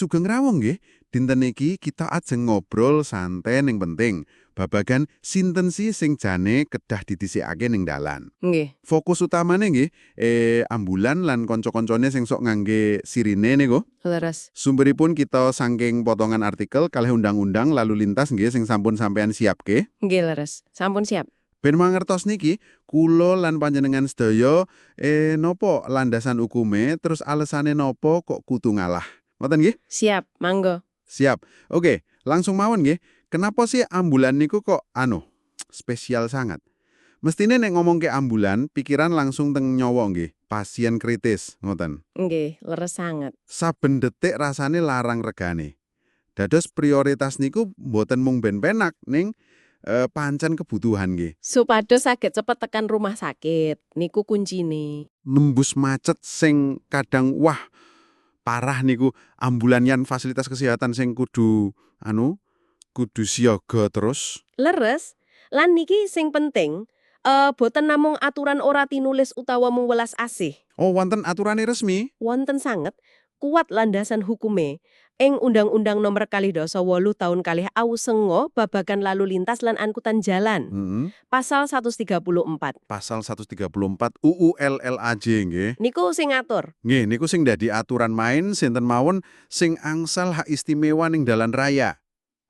Sugeng rawuh nggih, dinten iki kita ajeng ngobrol santai ning penting. Babagan sinten sih sing jane kedah didhisikake ning dalan. Nggih. Fokus utamane nggih eh ambulan lan kanca-kancane sing sok ngangge sirine niku. Leres. Sumberipun kita saking potongan artikel kalih undang-undang lalu lintas nggih sing sampun sampean siapke. Nggih leres. Sampun siap. Ben mangertos niki, kula lan panjenengan sedaya eh nopo landasan hukume terus alesane nopo kok kudu ngalah. Ngoten nggih? Siap. Mangga. Siap. Oke, langsung mawon nggih. Kenapa sih ambulan niku kok anu spesial sangat? Mestine nek ngomong ke ambulan, pikiran langsung teng nyawa nggih, pasien kritis, ngoten. Nggih, leres sangat. Saben detik rasane larang regane. Dados prioritas niku mboten mung ben penak ning eh, pancen kebutuhan nggih. Supados saged cepet tekan rumah sakit. Niku kuncine. Nembus macet sing kadang wah parah niku ambulan yan fasilitas kesehatan sing kudu anu kudu siaga terus. Leres. Lan niki sing penting, eh boten namung aturan ora tinulis utawa mung welas asih. Oh, wonten aturane resmi? Wonten sanget kuat landasan hukume. Ing Undang-Undang Nomor kalih dasa wolu tahun kalih awu sengo babagan lalu lintas lan angkutan jalan. Heeh. Pasal 134. Pasal 134 UU LLAJ nggih. Niku sing ngatur. Nggih, niku sing dadi aturan main sinten mawon sing angsal hak istimewa ning dalan raya.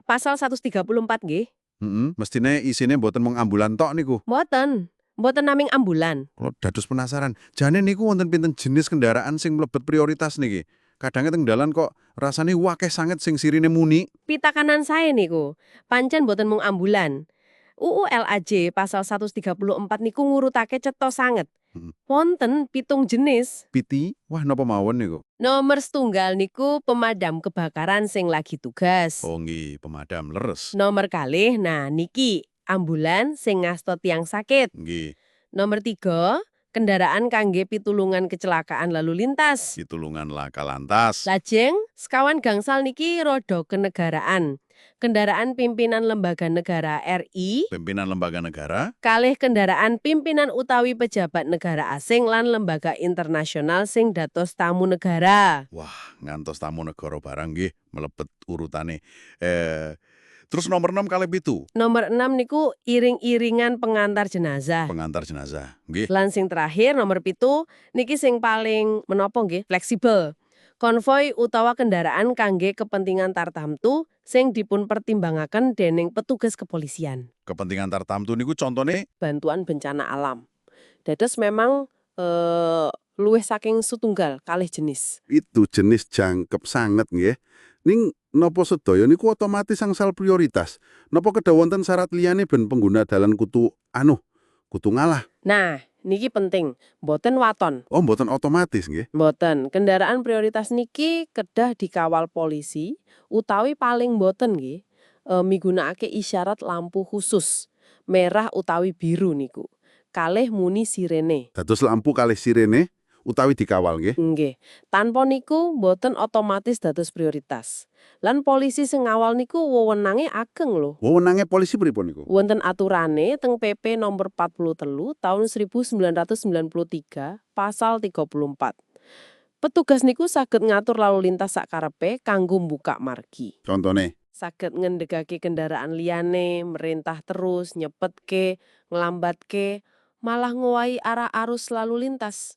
Pasal 134 nggih. Heeh, mestine isine mboten mung ambulan tok niku. Mboten. Mboten naming ambulan. Kalau dados penasaran, jane niku wonten pinten jenis kendaraan sing mlebet prioritas niki. Kadangnya teng dalan kok rasane wakeh sanget sing sirine muni. Pitakanan saya niku. Pancen boten mung ambulan. UU LAJ pasal 134 niku ngurutake cetha sanget. Hmm. Wonten pitung jenis. Piti, wah napa mawon niku? Nomor setunggal niku pemadam kebakaran sing lagi tugas. Oh nggih, pemadam leres. Nomor kalih, nah niki ambulan sing ngasto tiang sakit. Nggih, Nomor tiga, kendaraan kangge pitulungan kecelakaan lalu lintas. pitulungan laka lantas. Lajeng, sekawan gangsal niki rodo kenegaraan. Kendaraan pimpinan lembaga negara RI, Pimpinan lembaga negara, kalih kendaraan pimpinan utawi pejabat negara asing lan lembaga internasional sing dados tamu negara. wah ngantos tamu negara barang nggih mlebet urutane. Eh terus nomor 6 kali pitu, Nomor 6 niku iring-iringan pengantar jenazah. pengantar jenazah. Nggih. Lan sing terakhir nomor pitu niki sing paling menopo nggih fleksibel. Konvoi utawa kendaraan kangge kepentingan tartamtu sing dipun pertimbangaken dening petugas kepolisian. Kepentingan tartamtu niku contone Bantuan bencana alam. Dados memang eh luwih saking setunggal kalih jenis. itu jenis jangkep sanget nggih. Ning napa sedaya niku otomatis angsal prioritas. Napa kedah wonten syarat liyane ben pengguna dalan kutu anu kutu ngalah. Nah, niki penting, boten waton. Oh mboten otomatis nggih. Boten, kendaraan prioritas niki kedah dikawal polisi utawi paling boten nggih e, migunakake isyarat lampu khusus merah utawi biru niku. Kalih muni sirene. Dados lampu kalih sirene utawi dikawal nggih. Nggih. Tanpa niku boten otomatis dados prioritas. Lan polisi sing ngawal niku wewenange ageng lho. Wewenange polisi pripun niku? Wonten aturane teng PP nomor 43 tahun 1993 pasal 34. Petugas niku saged ngatur lalu lintas sakarepe kanggo mbukak margi. Contone Saged ngendegake kendaraan liyane, merintah terus, nyepetke, nglambatke, malah ngowahi arah arus lalu lintas.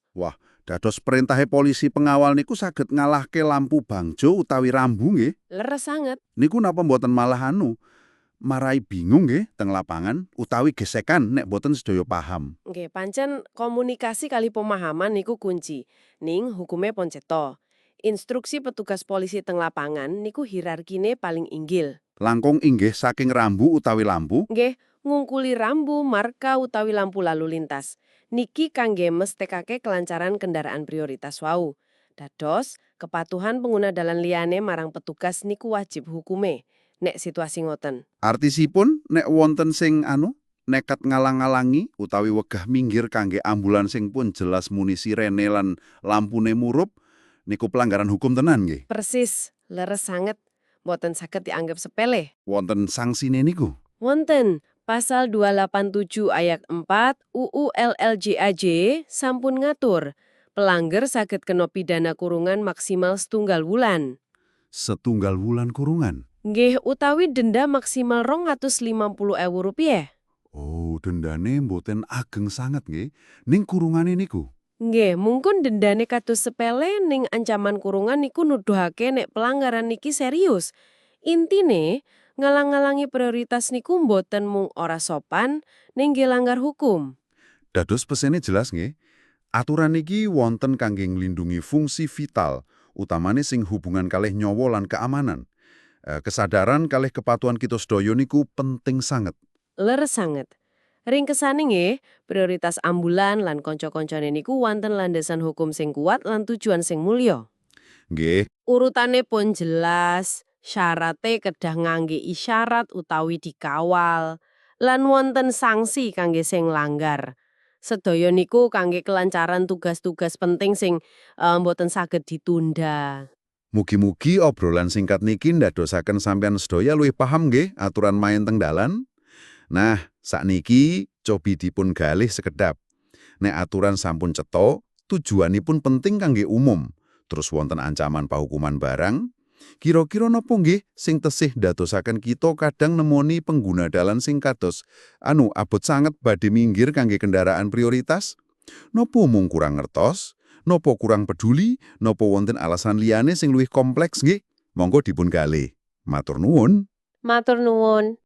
Dados perintahe polisi pengawal niku saged ngalahke lampu bangjo utawi rambu nggih. Leres sanget. Niku napa mboten malah anu marai bingung nggih teng lapangan utawi gesekan nek boten sedaya paham. Nggih, pancen komunikasi kali pemahaman niku kunci. Ning hukume pon cetha. Instruksi petugas polisi teng lapangan niku hierarkine paling inggil. Langkung inggih saking rambu utawi lampu Nggih, ngungkuli rambu, marka utawi lampu lalu lintas. Niki kangge mestekake kelancaran kendaraan prioritas wau. Dados, kepatuhan pengguna dalan liyane marang petugas niku wajib hukume. Nek situasi ngoten. Artisipun nek wonten sing anu nekat ngalang-alangi utawi wegah minggir kangge ambulan sing pun jelas muni sirene lan lampune murup niku pelanggaran hukum tenan nggih. Persis, leres sanget. Mboten saged dianggap sepele. Wonten sanksine niku. Wonten pasal 287 ayat 4 UU LLJAJ sampun ngatur pelanggar saged kena pidana kurungan maksimal setunggal wulan. setunggal wulan kurungan. Nggih utawi denda maksimal 250.000 rupiah. Oh, dendane mboten ageng sangat nggih. Ning kurungane niku. Nggih, mungkin dendane kados sepele ning ancaman kurungan niku nuduhake nek pelanggaran niki serius. Intine, ngalang-ngalangi prioritas niku mboten mung ora sopan, ning nggih langgar hukum. Dados pesene jelas nggih. Aturan niki wonten kangge nglindungi fungsi vital, utamane sing hubungan kalih nyawa lan keamanan. Eh, kesadaran kalih kepatuhan kita sedaya niku penting sangat. Leres sanget. Ring kesane nggih, prioritas ambulan lan kanca-kancane niku wonten landasan hukum sing kuat lan tujuan sing mulya. Nggih, Urutane pun jelas, syarate kedah ngangge isyarat utawi dikawal, lan wonten sanksi kangge sing langgar. Sedaya niku kangge kelancaran tugas-tugas penting sing eh, mboten saged ditunda. mugi-mugi obrolan singkat niki ndadosaken sampeyan sedaya luwih paham nggih aturan main teng dalan. Nah, sakniki cobi dipun galih sekedap. Nek aturan sampun cetha, tujuanipun penting kangge umum. Terus wonten ancaman pahukuman barang, kira-kira napa nggih sing tesih ndadosaken kita kadang nemoni pengguna dalan sing kados anu abot sanget badhe minggir kangge kendaraan prioritas? Nopo mung kurang ngertos? Nopo kurang peduli? Nopo wonten alasan liyane sing luwih kompleks nggih? Monggo dipun galih. Matur nuwun. Matur nuwun.